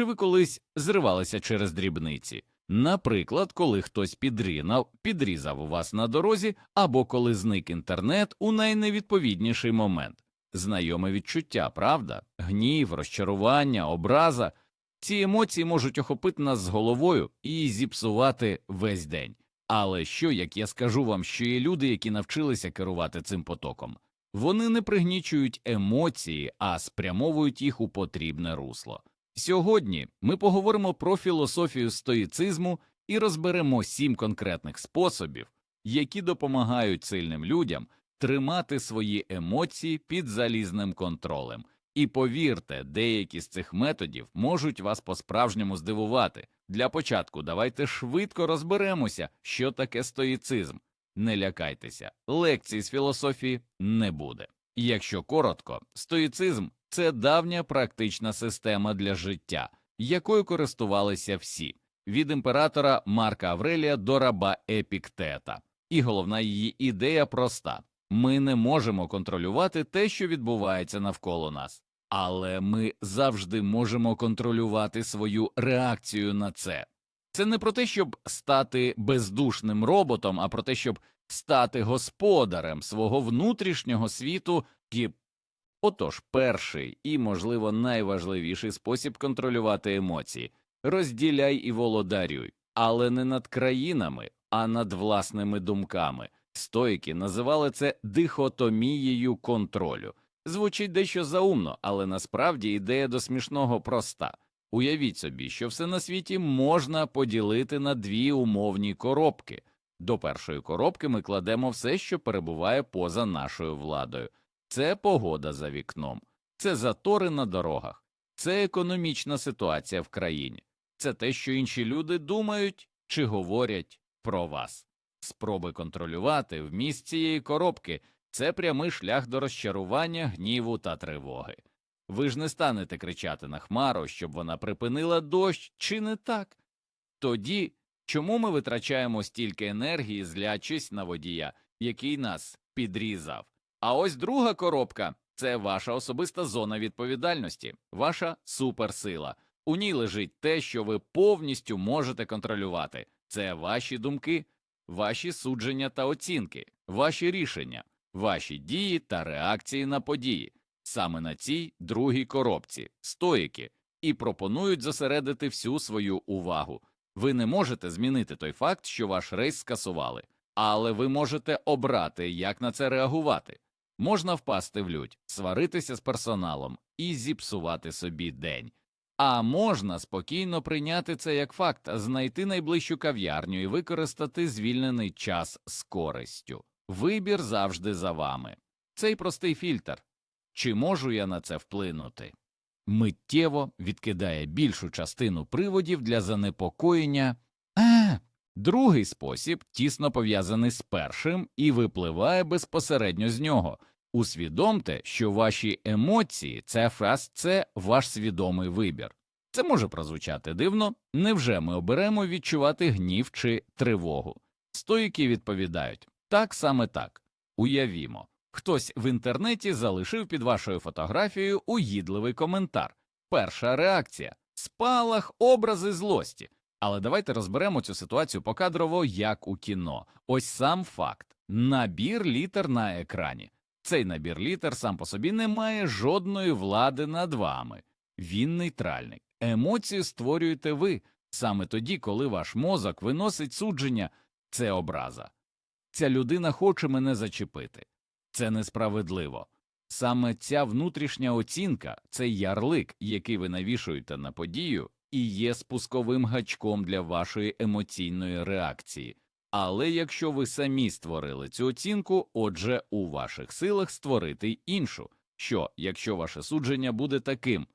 Чи ви колись зривалися через дрібниці? Наприклад, коли хтось підрінав, підрізав у вас на дорозі, або коли зник інтернет у найневідповідніший момент. Знайоме відчуття, правда? Гнів, розчарування, образа. Ці емоції можуть охопити нас з головою і зіпсувати весь день. Але що, як я скажу вам, що є люди, які навчилися керувати цим потоком? Вони не пригнічують емоції, а спрямовують їх у потрібне русло. Сьогодні ми поговоримо про філософію стоїцизму і розберемо сім конкретних способів, які допомагають сильним людям тримати свої емоції під залізним контролем. І повірте, деякі з цих методів можуть вас по-справжньому здивувати. Для початку давайте швидко розберемося, що таке стоїцизм. Не лякайтеся, лекцій з філософії не буде. Якщо коротко, стоїцизм це давня практична система для життя, якою користувалися всі від імператора Марка Аврелія до раба Епіктета. І головна її ідея проста ми не можемо контролювати те, що відбувається навколо нас, але ми завжди можемо контролювати свою реакцію на це. Це не про те, щоб стати бездушним роботом, а про те, щоб стати господарем свого внутрішнього світу і Отож, перший і, можливо, найважливіший спосіб контролювати емоції розділяй і володарюй, але не над країнами, а над власними думками. Стоїки називали це дихотомією контролю. Звучить дещо заумно, але насправді ідея до смішного проста. Уявіть собі, що все на світі можна поділити на дві умовні коробки. До першої коробки ми кладемо все, що перебуває поза нашою владою. Це погода за вікном, це затори на дорогах, це економічна ситуація в країні, це те, що інші люди думають чи говорять про вас. Спроби контролювати вміст цієї коробки це прямий шлях до розчарування, гніву та тривоги. Ви ж не станете кричати на хмару, щоб вона припинила дощ, чи не так? Тоді чому ми витрачаємо стільки енергії, злячись на водія, який нас підрізав? А ось друга коробка це ваша особиста зона відповідальності, ваша суперсила. У ній лежить те, що ви повністю можете контролювати. Це ваші думки, ваші судження та оцінки, ваші рішення, ваші дії та реакції на події. Саме на цій другій коробці стоїки і пропонують зосередити всю свою увагу. Ви не можете змінити той факт, що ваш рейс скасували, але ви можете обрати, як на це реагувати. Можна впасти в лють, сваритися з персоналом і зіпсувати собі день. А можна спокійно прийняти це як факт, знайти найближчу кав'ярню і використати звільнений час з користю. Вибір завжди за вами. Цей простий фільтр. Чи можу я на це вплинути? Миттєво відкидає більшу частину приводів для занепокоєння. А, другий спосіб тісно пов'язаний з першим і випливає безпосередньо з нього. Усвідомте, що ваші емоції це фраз, це ваш свідомий вибір. Це може прозвучати дивно, невже ми оберемо відчувати гнів чи тривогу? Стоїки відповідають так саме так. Уявімо, хтось в інтернеті залишив під вашою фотографією угідливий коментар. Перша реакція спалах, образи злості. Але давайте розберемо цю ситуацію покадрово, як у кіно. Ось сам факт набір літер на екрані. Цей набір літер сам по собі не має жодної влади над вами. Він нейтральний. Емоції створюєте ви саме тоді, коли ваш мозок виносить судження, це образа. Ця людина хоче мене зачепити. Це несправедливо. Саме ця внутрішня оцінка, цей ярлик, який ви навішуєте на подію, і є спусковим гачком для вашої емоційної реакції. Але якщо ви самі створили цю оцінку, отже, у ваших силах створити іншу. Що, якщо ваше судження буде таким,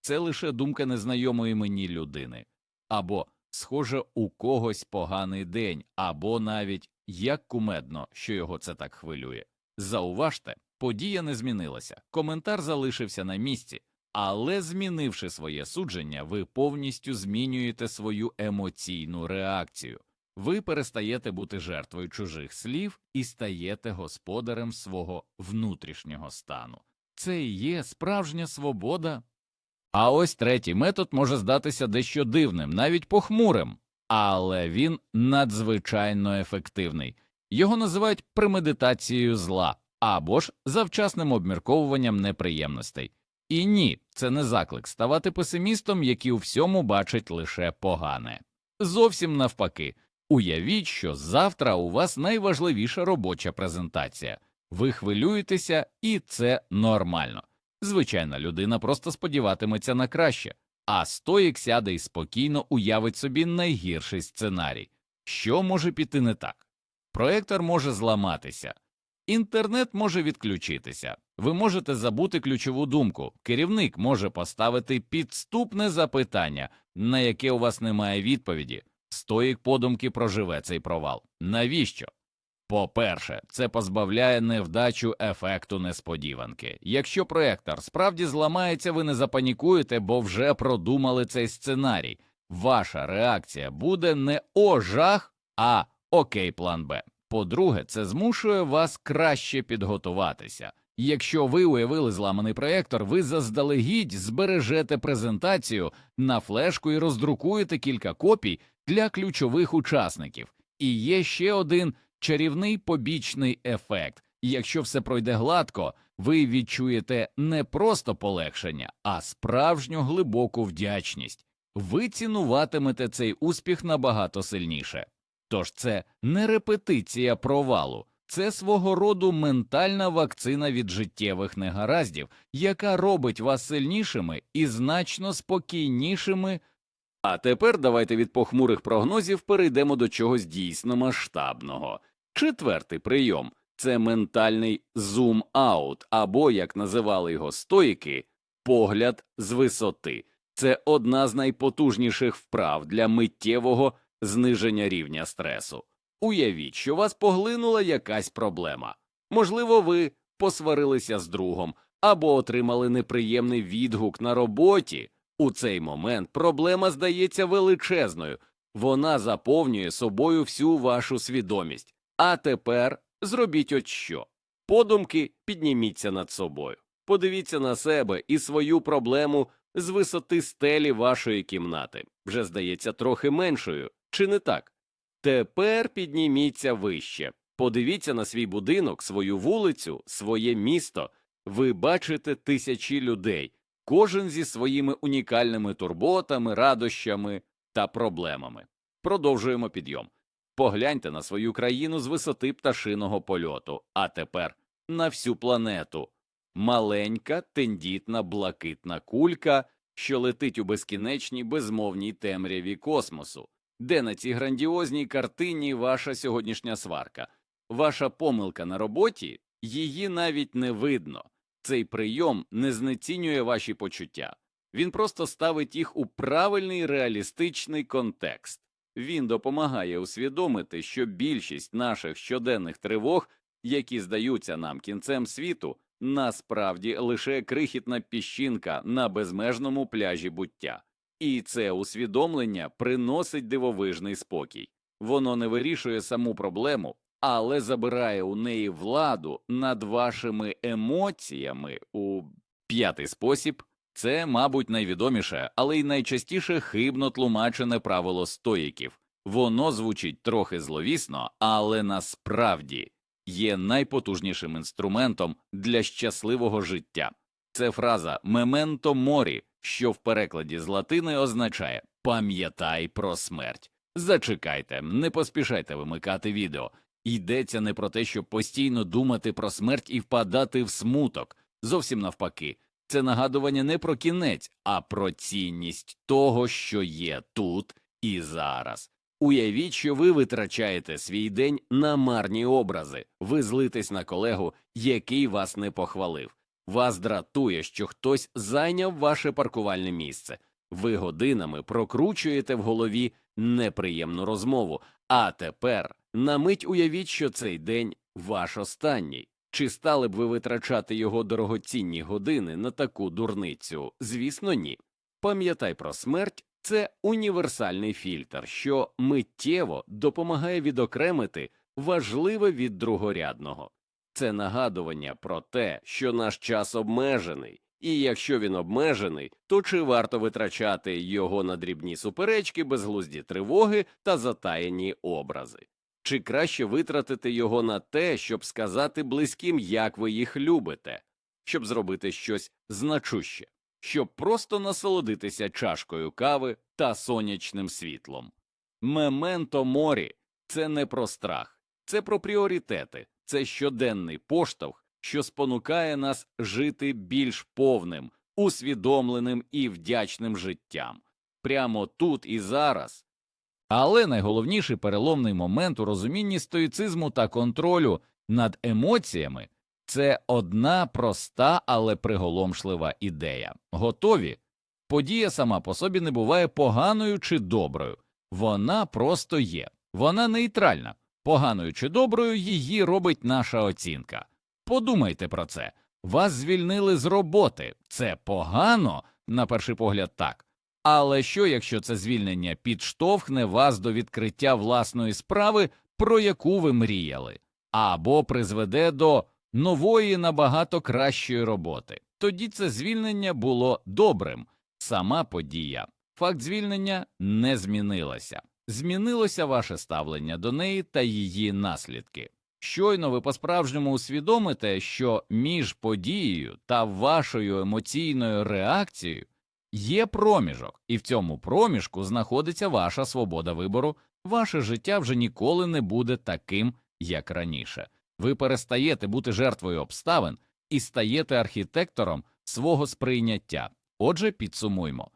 це лише думка незнайомої мені людини, або схоже, у когось поганий день, або навіть як кумедно, що його це так хвилює. Зауважте, подія не змінилася, коментар залишився на місці, але змінивши своє судження, ви повністю змінюєте свою емоційну реакцію. Ви перестаєте бути жертвою чужих слів і стаєте господарем свого внутрішнього стану. Це і є справжня свобода А ось третій метод може здатися дещо дивним, навіть похмурим, але він надзвичайно ефективний. Його називають премедитацією зла або ж завчасним обмірковуванням неприємностей. І ні, це не заклик ставати песимістом, який у всьому бачить лише погане. Зовсім навпаки, уявіть, що завтра у вас найважливіша робоча презентація. Ви хвилюєтеся, і це нормально. Звичайна людина просто сподіватиметься на краще, а стоїк сяде і спокійно уявить собі найгірший сценарій. Що може піти не так? Проектор може зламатися, інтернет може відключитися, ви можете забути ключову думку, керівник може поставити підступне запитання, на яке у вас немає відповіді. Стоїк подумки проживе цей провал. Навіщо? По-перше, це позбавляє невдачу ефекту несподіванки. Якщо проектор справді зламається, ви не запанікуєте, бо вже продумали цей сценарій. Ваша реакція буде не о жах, а окей, план Б. По-друге, це змушує вас краще підготуватися. Якщо ви уявили зламаний проектор, ви заздалегідь збережете презентацію на флешку і роздрукуєте кілька копій для ключових учасників. І є ще один чарівний побічний ефект. Якщо все пройде гладко, ви відчуєте не просто полегшення, а справжню глибоку вдячність. Ви цінуватимете цей успіх набагато сильніше. Тож це не репетиція провалу, це свого роду ментальна вакцина від життєвих негараздів, яка робить вас сильнішими і значно спокійнішими. А тепер давайте від похмурих прогнозів перейдемо до чогось дійсно масштабного. Четвертий прийом це ментальний зум-аут, або, як називали його стоїки, погляд з висоти. Це одна з найпотужніших вправ для миттєвого зниження рівня стресу. Уявіть, що вас поглинула якась проблема. Можливо, ви посварилися з другом або отримали неприємний відгук на роботі. У цей момент проблема здається величезною, вона заповнює собою всю вашу свідомість. А тепер зробіть от що. Подумки підніміться над собою. Подивіться на себе і свою проблему з висоти стелі вашої кімнати. Вже здається трохи меншою, чи не так? Тепер підніміться вище. Подивіться на свій будинок, свою вулицю, своє місто. Ви бачите тисячі людей, кожен зі своїми унікальними турботами, радощами та проблемами. Продовжуємо підйом. Погляньте на свою країну з висоти пташиного польоту, а тепер на всю планету. Маленька, тендітна, блакитна кулька, що летить у безкінечній безмовній темряві космосу. Де на цій грандіозній картині ваша сьогоднішня сварка? Ваша помилка на роботі її навіть не видно. Цей прийом не знецінює ваші почуття, він просто ставить їх у правильний реалістичний контекст. Він допомагає усвідомити, що більшість наших щоденних тривог, які здаються нам кінцем світу, насправді лише крихітна піщинка на безмежному пляжі буття. І це усвідомлення приносить дивовижний спокій. Воно не вирішує саму проблему, але забирає у неї владу над вашими емоціями у п'ятий спосіб. Це, мабуть, найвідоміше, але й найчастіше хибно тлумачене правило стоїків. Воно звучить трохи зловісно, але насправді є найпотужнішим інструментом для щасливого життя. Це фраза «мементо морі», що в перекладі з латини означає пам'ятай про смерть. Зачекайте, не поспішайте вимикати відео. Йдеться не про те, щоб постійно думати про смерть і впадати в смуток. Зовсім навпаки, це нагадування не про кінець, а про цінність того, що є тут і зараз. Уявіть, що ви витрачаєте свій день на марні образи, ви злитесь на колегу, який вас не похвалив. Вас дратує, що хтось зайняв ваше паркувальне місце. Ви годинами прокручуєте в голові неприємну розмову, а тепер на мить уявіть, що цей день ваш останній. Чи стали б ви витрачати його дорогоцінні години на таку дурницю? Звісно, ні. Пам'ятай про смерть це універсальний фільтр, що миттєво допомагає відокремити важливе від другорядного. Це нагадування про те, що наш час обмежений, І якщо він обмежений, то чи варто витрачати його на дрібні суперечки, безглузді тривоги та затаєні образи? Чи краще витратити його на те, щоб сказати близьким, як ви їх любите, щоб зробити щось значуще, щоб просто насолодитися чашкою кави та сонячним світлом? Мементо морі це не про страх, це про пріоритети, це щоденний поштовх, що спонукає нас жити більш повним, усвідомленим і вдячним життям. Прямо тут і зараз. Але найголовніший переломний момент у розумінні стоїцизму та контролю над емоціями це одна проста, але приголомшлива ідея. Готові? Подія сама по собі не буває поганою чи доброю, вона просто є, вона нейтральна. Поганою чи доброю її робить наша оцінка. Подумайте про це. Вас звільнили з роботи. Це погано, на перший погляд, так. Але що, якщо це звільнення підштовхне вас до відкриття власної справи, про яку ви мріяли, або призведе до нової набагато кращої роботи? Тоді це звільнення було добрим. Сама подія, факт звільнення не змінилася. Змінилося ваше ставлення до неї та її наслідки. Щойно ви по-справжньому усвідомите, що між подією та вашою емоційною реакцією Є проміжок, і в цьому проміжку знаходиться ваша свобода вибору, ваше життя вже ніколи не буде таким, як раніше. Ви перестаєте бути жертвою обставин і стаєте архітектором свого сприйняття. Отже, підсумуймо.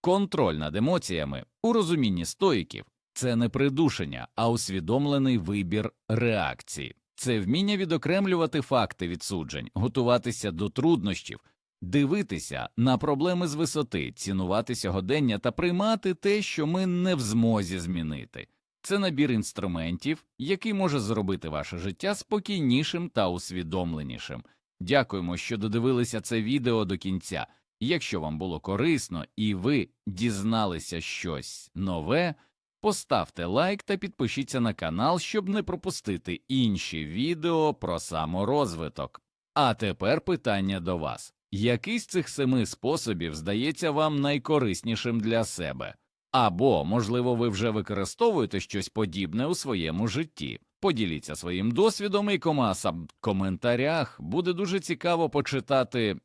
Контроль над емоціями у розумінні стоїків це не придушення, а усвідомлений вибір реакції. Це вміння відокремлювати факти від суджень, готуватися до труднощів, дивитися на проблеми з висоти, цінувати сьогодення та приймати те, що ми не в змозі змінити. Це набір інструментів, який може зробити ваше життя спокійнішим та усвідомленішим. Дякуємо, що додивилися це відео до кінця. Якщо вам було корисно і ви дізналися щось нове, поставте лайк та підпишіться на канал, щоб не пропустити інші відео про саморозвиток. А тепер питання до вас. Який з цих семи способів здається вам найкориснішим для себе? Або, можливо, ви вже використовуєте щось подібне у своєму житті. Поділіться своїм досвідом і комаса в коментарях. Буде дуже цікаво почитати